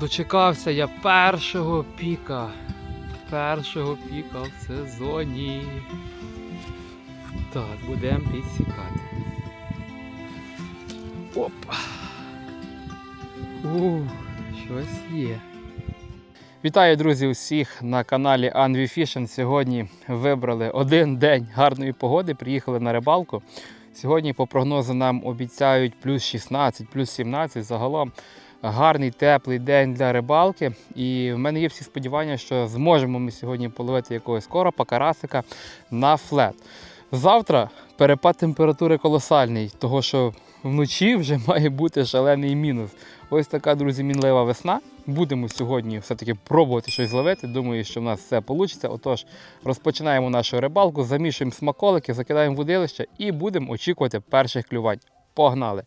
Дочекався я першого піка. Першого піка в сезоні. Так, будемо підсікати. Опа. У, щось є. Вітаю, друзі, усіх на каналі Anvi Fishing. Сьогодні вибрали один день гарної погоди, приїхали на рибалку. Сьогодні, по прогнозу, нам обіцяють плюс 16, плюс 17. Загалом гарний теплий день для рибалки. І в мене є всі сподівання, що зможемо ми сьогодні половити якогось коропа, карасика на флет. Завтра перепад температури колосальний, того що вночі вже має бути шалений мінус. Ось така, друзі, мінлива весна. Будемо сьогодні все-таки пробувати щось зловити. Думаю, що в нас все вийде. Отож, розпочинаємо нашу рибалку, замішуємо смаколики, закидаємо водилище і будемо очікувати перших клювань. Погнали!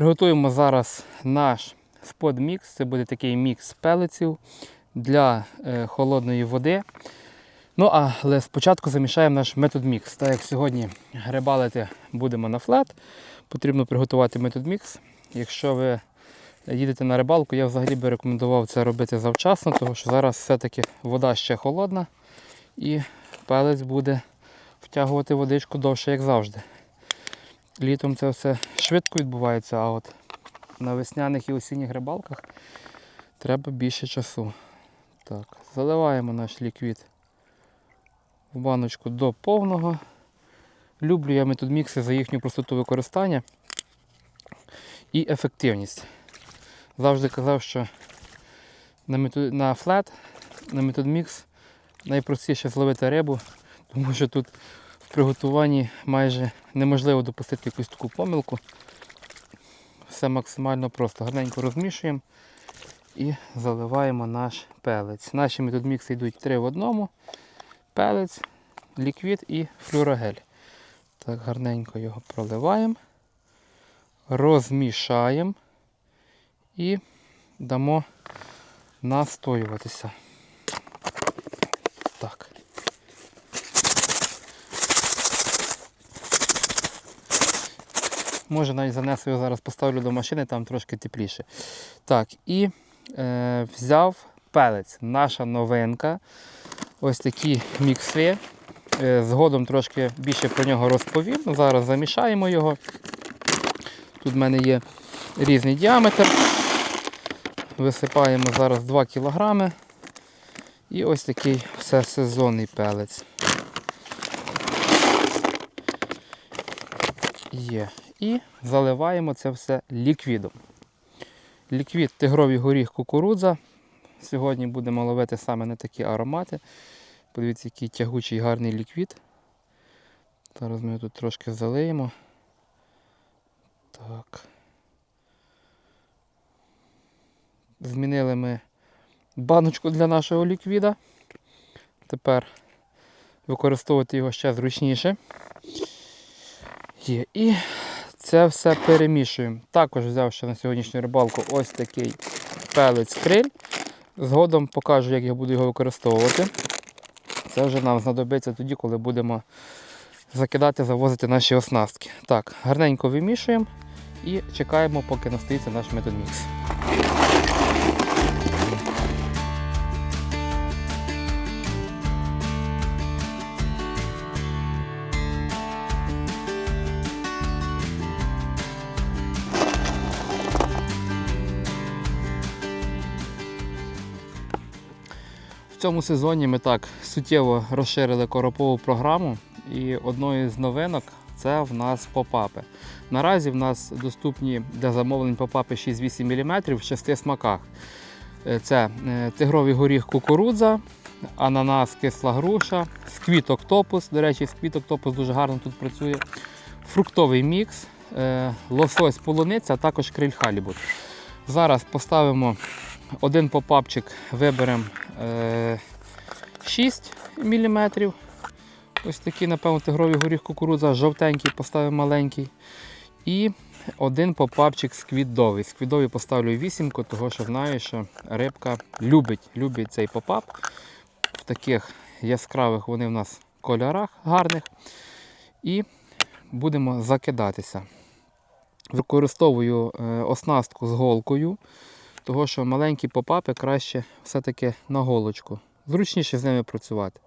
Приготуємо зараз наш спот-мікс. Це буде такий мікс пелеців для е, холодної води. Ну, але спочатку замішаємо наш метод мікс. Так як сьогодні грибалити будемо на флет, потрібно приготувати метод мікс. Якщо ви їдете на рибалку, я взагалі би рекомендував це робити завчасно, тому що зараз все-таки вода ще холодна і пелець буде втягувати водичку довше, як завжди. Літом це все швидко відбувається, а от на весняних і осінніх рибалках треба більше часу. Так, заливаємо наш ліквід в баночку до повного. Люблю я метод мікси за їхню простоту використання і ефективність. Завжди казав, що на, метод, на флет, на метод мікс найпростіше зловити рибу, тому що тут в приготуванні майже неможливо допустити якусь таку помилку. Все максимально просто. Гарненько розмішуємо і заливаємо наш пелець. Наші метод мікси йдуть три в одному. Пелець, ліквід і флюорогель. Так, гарненько його проливаємо, розмішаємо і дамо настоюватися. Так. Може навіть занесу його зараз поставлю до машини, там трошки тепліше. Так, і е, взяв пелець. Наша новинка. Ось такі мікси. Е, Згодом трошки більше про нього розповім. Зараз замішаємо його. Тут в мене є різний діаметр. Висипаємо зараз 2 кг. І ось такий всесезонний пелець. Є. І заливаємо це все ліквідом. Ліквід тигровий горіх кукурудза. Сьогодні будемо ловити саме на такі аромати. Подивіться, який тягучий гарний ліквід. Зараз ми його тут трошки залиємо. Так. Змінили ми баночку для нашого ліквіда. Тепер використовувати його ще зручніше. Є. І це все перемішуємо. Також взяв ще на сьогоднішню рибалку ось такий пелець криль. Згодом покажу, як я буду його використовувати. Це вже нам знадобиться тоді, коли будемо закидати, завозити наші оснастки. Так, гарненько вимішуємо і чекаємо, поки настоїться наш метод цьому сезоні ми так суттєво розширили коропову програму. І одною з новинок це в нас попапи. Наразі в нас доступні для замовлень попапи 6-8 мм в шести смаках. Е, Це е, тигровий горіх кукурудза, ананас, кисла груша, сквіт октопус. До речі, сквіт октопус дуже гарно тут працює. Фруктовий мікс, е, лосось полуниця, а також криль халібут. Зараз поставимо один попапчик, виберемо е, 6 мм. Ось такий, напевно, тигровий горіх кукурудза, жовтенький, поставимо маленький. І один попапчик сквідовий. Сквідовий поставлю вісімку, тому що знаю, що рибка любить, любить цей попап. В таких яскравих вони в нас кольорах гарних. І будемо закидатися. Використовую е, оснастку з голкою, того що маленькі попапи краще все-таки на голочку. Зручніше з ними працювати.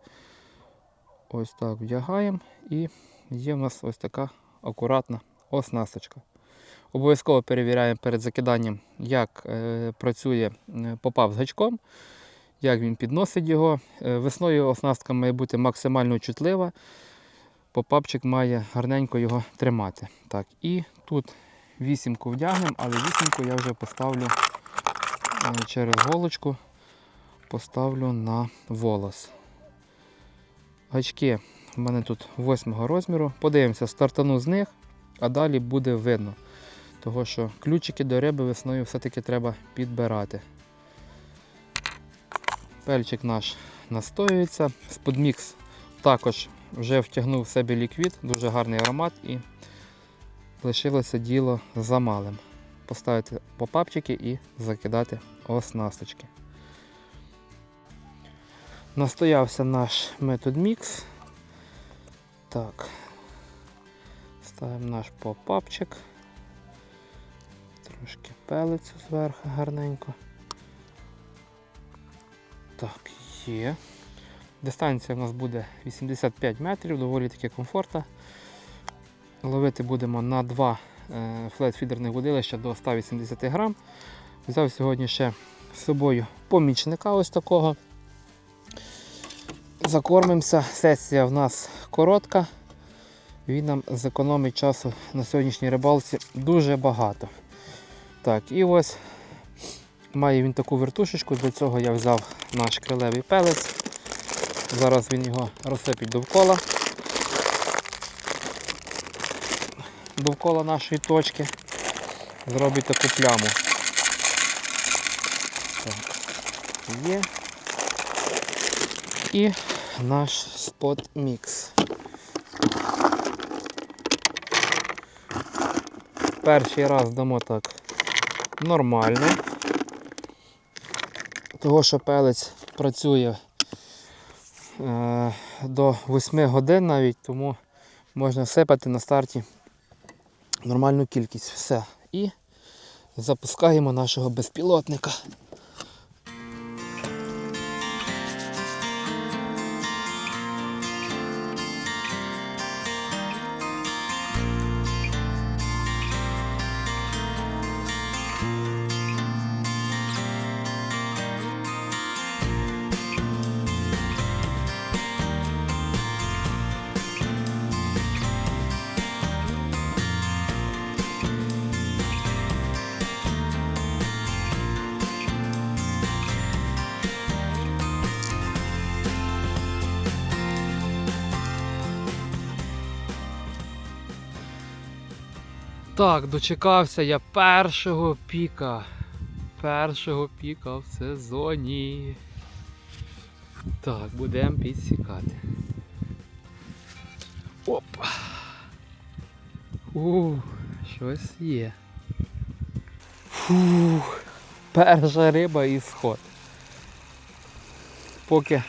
Ось так вдягаємо і є в нас ось така акуратна оснасточка. Обов'язково перевіряємо перед закиданням, як е, працює е, попап з гачком, як він підносить його. Е, весною оснастка має бути максимально чутлива. Попапчик має гарненько його тримати. Так, І тут вісімку вдягнемо, але вісімку я вже поставлю через голочку, поставлю на волос. Гачки в мене тут 8 розміру. Подивимося, стартану з них, а далі буде видно. Того що ключики до риби весною все-таки треба підбирати. Пельчик наш настоюється. Сподмікс також вже втягнув в себе ліквід, дуже гарний аромат і лишилося діло за малим поставити попапчики і закидати оснасточки. Настоявся наш метод мікс. Так, ставимо наш попапчик. Трошки пелицю зверху гарненько. Так, є. Дистанція у нас буде 85 метрів, доволі таки комфортна. Ловити будемо на 2 Е, флетфідерне водилище до 180 грам. Взяв сьогодні ще з собою помічника ось такого. Закормимося. Сесія в нас коротка. Він нам зекономить часу на сьогоднішній рибалці дуже багато. Так, і ось має він таку вертушечку, для цього я взяв наш крилевий пелець. Зараз він його розсипить довкола. Довкола нашої точки. Зробить таку пляму. Так, є. І наш спот мікс. Перший раз дамо так нормально. Того, що пелець працює е, до 8 годин навіть, тому можна сипати на старті нормальну кількість. Все. І запускаємо нашого безпілотника. Так, дочекався я першого піка. Першого піка в сезоні. Так, будемо підсікати. Опа. У, щось є. Фух, перша риба і сход. Поки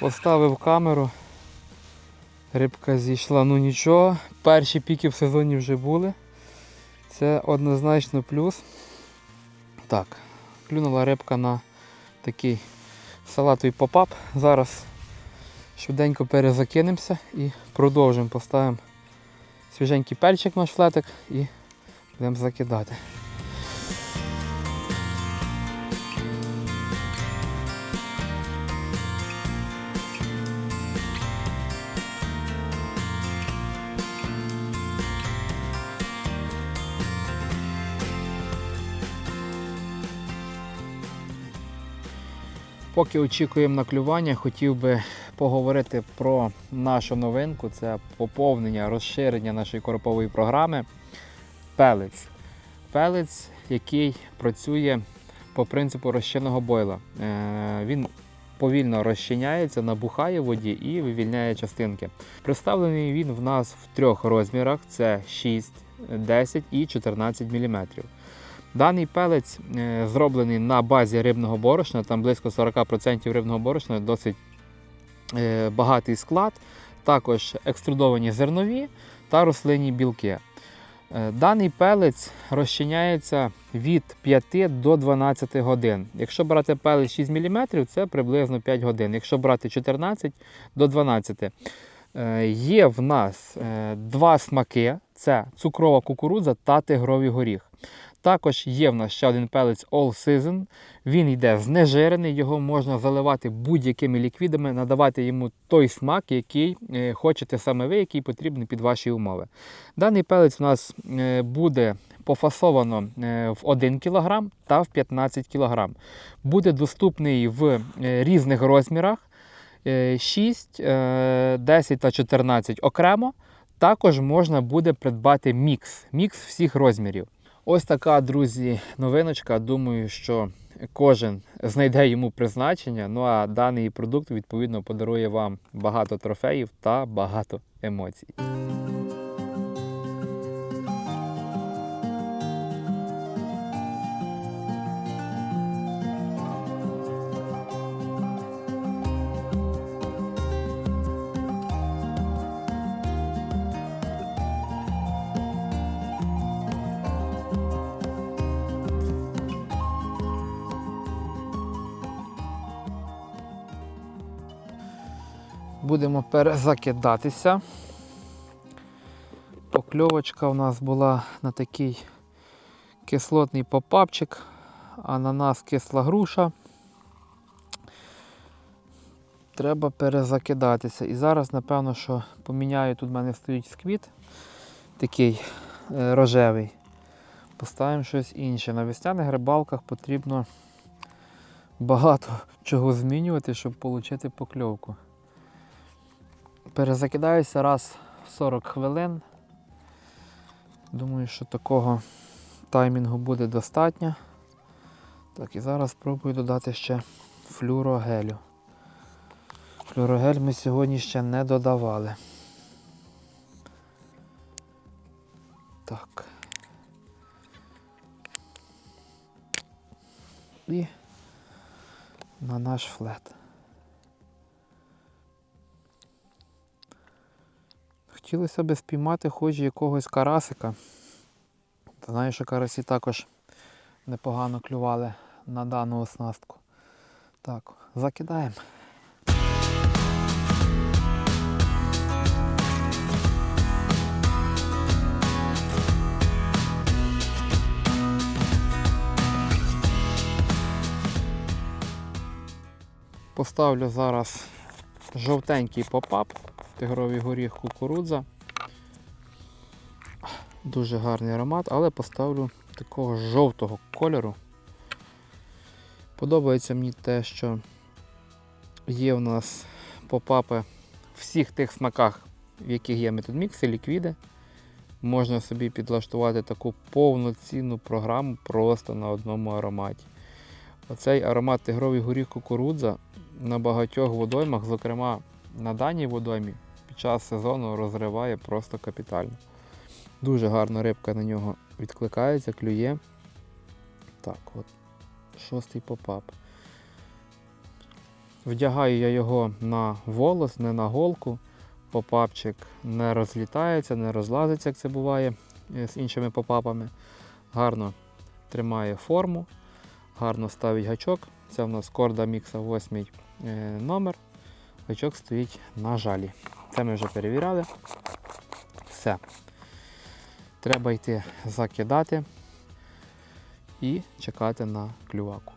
поставив камеру, рибка зійшла, ну нічого, перші піки в сезоні вже були. Це однозначно плюс. Так, клюнула рибка на такий салатовий попап. Зараз швиденько перезакинемося і продовжимо. Поставимо свіженький пельчик наш флетик і будемо закидати. Поки очікуємо на клювання, хотів би поговорити про нашу новинку. Це поповнення, розширення нашої коропової програми. Пелець. Пелець, який працює по принципу розчинного бойла. Е, Він повільно розчиняється, набухає в воді і вивільняє частинки. Представлений він в нас в трьох розмірах: це 6, 10 і 14 мм. Даний пелець е, зроблений на базі рибного борошна, там близько 40% рибного борошна, досить е, багатий склад. також екструдовані зернові та рослинні білки. Е, Даний пелець розчиняється від 5 до 12 годин. Якщо брати пелець 6 мм, це приблизно 5 годин. Якщо брати 14 до 12. Е, Є в нас два смаки: це цукрова кукурудза та тигровий горіх. Також є в нас ще один пелець All Season. Він йде знежирений, його можна заливати будь-якими ліквідами, надавати йому той смак, який е, хочете саме ви, який потрібний під ваші умови. Даний пелець у нас е, буде пофасовано е, в 1 кг та в 15 кг. Буде доступний в різних розмірах. е, 6, е, 10 та 14 окремо. Також можна буде придбати мікс, мікс всіх розмірів. Ось така, друзі, новиночка. Думаю, що кожен знайде йому призначення. Ну а даний продукт відповідно подарує вам багато трофеїв та багато емоцій. Будемо перезакидатися. Покльовочка у нас була на такий кислотний попапчик, ананас кисла груша. Треба перезакидатися. І зараз, напевно, що поміняю, тут в мене стоїть сквіт такий е, рожевий. Поставимо щось інше. На весняних рибалках потрібно багато чого змінювати, щоб отримати покльовку. Перезакидаюся раз в 40 хвилин. Думаю, що такого таймінгу буде достатньо. Так, і зараз спробую додати ще флюрогелю. Флюрогель ми сьогодні ще не додавали. Так. І на наш флет. Хотілося б спіймати хоч якогось карасика. Та знаю, що карасі також непогано клювали на дану оснастку. Так, закидаємо. Поставлю зараз жовтенький попап, тигровий горіх кукурудза. Дуже гарний аромат, але поставлю такого жовтого кольору. Подобається мені те, що є в нас попапи всіх тих смаках, в яких є методмікси, ліквіди. Можна собі підлаштувати таку повноцінну програму просто на одному ароматі. Оцей аромат тигровий горіх кукурудза на багатьох водоймах, зокрема на даній водоймі, під час сезону розриває просто капітально. Дуже гарно рибка на нього відкликається, клює. Так, от, шостий попап. Вдягаю я його на волос, не на голку. Попапчик не розлітається, не розлазиться, як це буває е, з іншими попапами. Гарно тримає форму, гарно ставить гачок. Це в нас корда мікса 8 номер. Гачок стоїть на жалі. Це ми вже перевіряли. Все. Треба йти закидати і чекати на клюваку.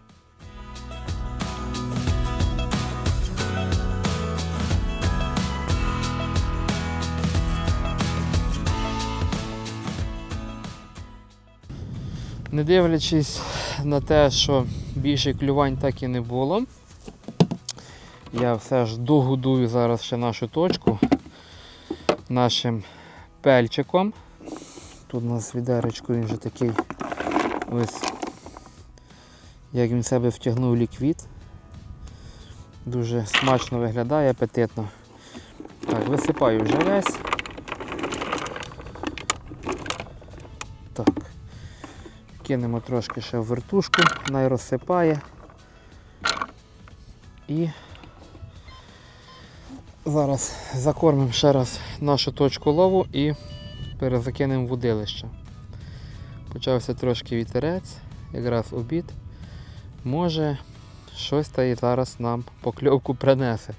Не дивлячись на те, що більше клювань так і не було, я все ж догодую зараз ще нашу точку нашим пельчиком. Тут у нас відеречко, він вже такий ось, як він себе втягнув ліквід. Дуже смачно виглядає, апетитно. Так, висипаю вже весь. Так. Кинемо трошки ще в вертушку, най розсипає. І Зараз закормимо ще раз нашу точку лову і перезакинемо в удилище. Почався трошки вітерець, якраз обід. Може, щось та і зараз нам покльовку принесе.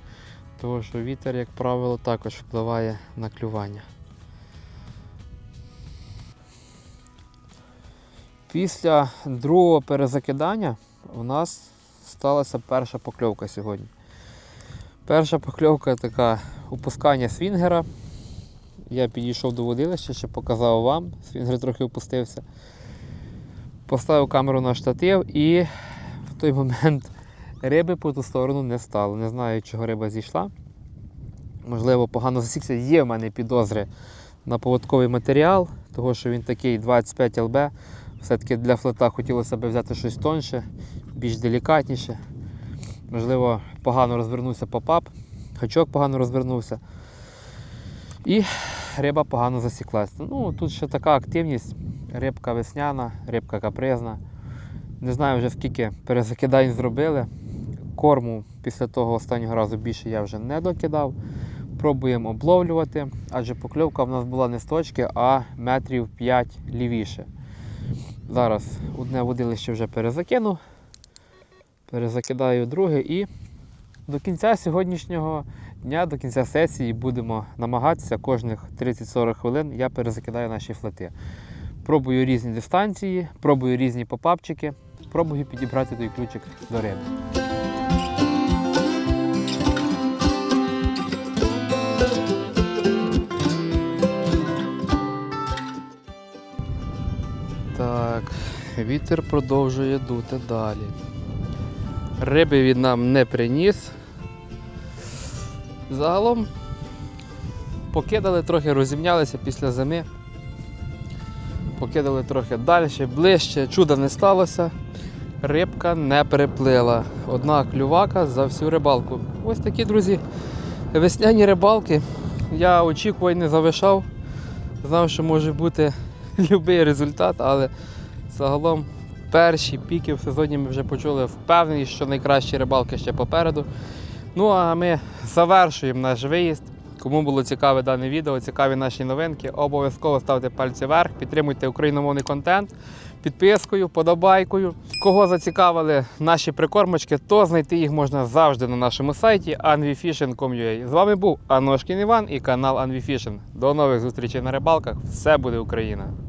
Тому що вітер, як правило, також впливає на клювання. Після другого перезакидання у нас сталася перша покльовка сьогодні. Перша покльовка така опускання свінгера. Я підійшов до водилища, ще показав вам. Свінгер трохи опустився. Поставив камеру на штатив і в той момент риби по ту сторону не стало. Не знаю, чого риба зійшла. Можливо, погано засікся. Є в мене підозри на поводковий матеріал, того що він такий 25 ЛБ. Все-таки для флета хотілося б взяти щось тонше, більш делікатніше. Можливо, погано розвернувся попап, гачок погано розвернувся. І риба погано засіклася. Ну, тут ще така активність. Рибка весняна, рибка капризна. Не знаю вже скільки перезакидань зробили. Корму після того останнього разу більше я вже не докидав. Пробуємо обловлювати, адже покльовка в нас була не з точки, а метрів 5 лівіше. Зараз одне водилище вже перезакину, перезакидаю друге і до кінця сьогоднішнього дня, до кінця сесії будемо намагатися кожних 30-40 хвилин я перезакидаю наші флети. Пробую різні дистанції, пробую різні попапчики, пробую підібрати той ключик до риби. Так, вітер продовжує дути далі. Риби він нам не приніс. Загалом покидали, трохи розімнялися після зими. Покидали трохи далі, ближче, чуда не сталося. Рибка не переплила. Одна клювака за всю рибалку. Ось такі, друзі, весняні рибалки. Я очікувань не завишав. Знав, що може бути будь-який результат, але загалом перші піки в сезоні ми вже почули впевненість, що найкращі рибалки ще попереду. Ну а ми завершуємо наш виїзд. Кому було цікаве дане відео, цікаві наші новинки, обов'язково ставте пальці вверх, підтримуйте україномовний контент підпискою, подобайкою. Кого зацікавили наші прикормочки, то знайти їх можна завжди на нашому сайті anvifishing.com.ua. З вами був Аношкін Іван і канал Anvifishing. До нових зустрічей на рибалках. Все буде Україна!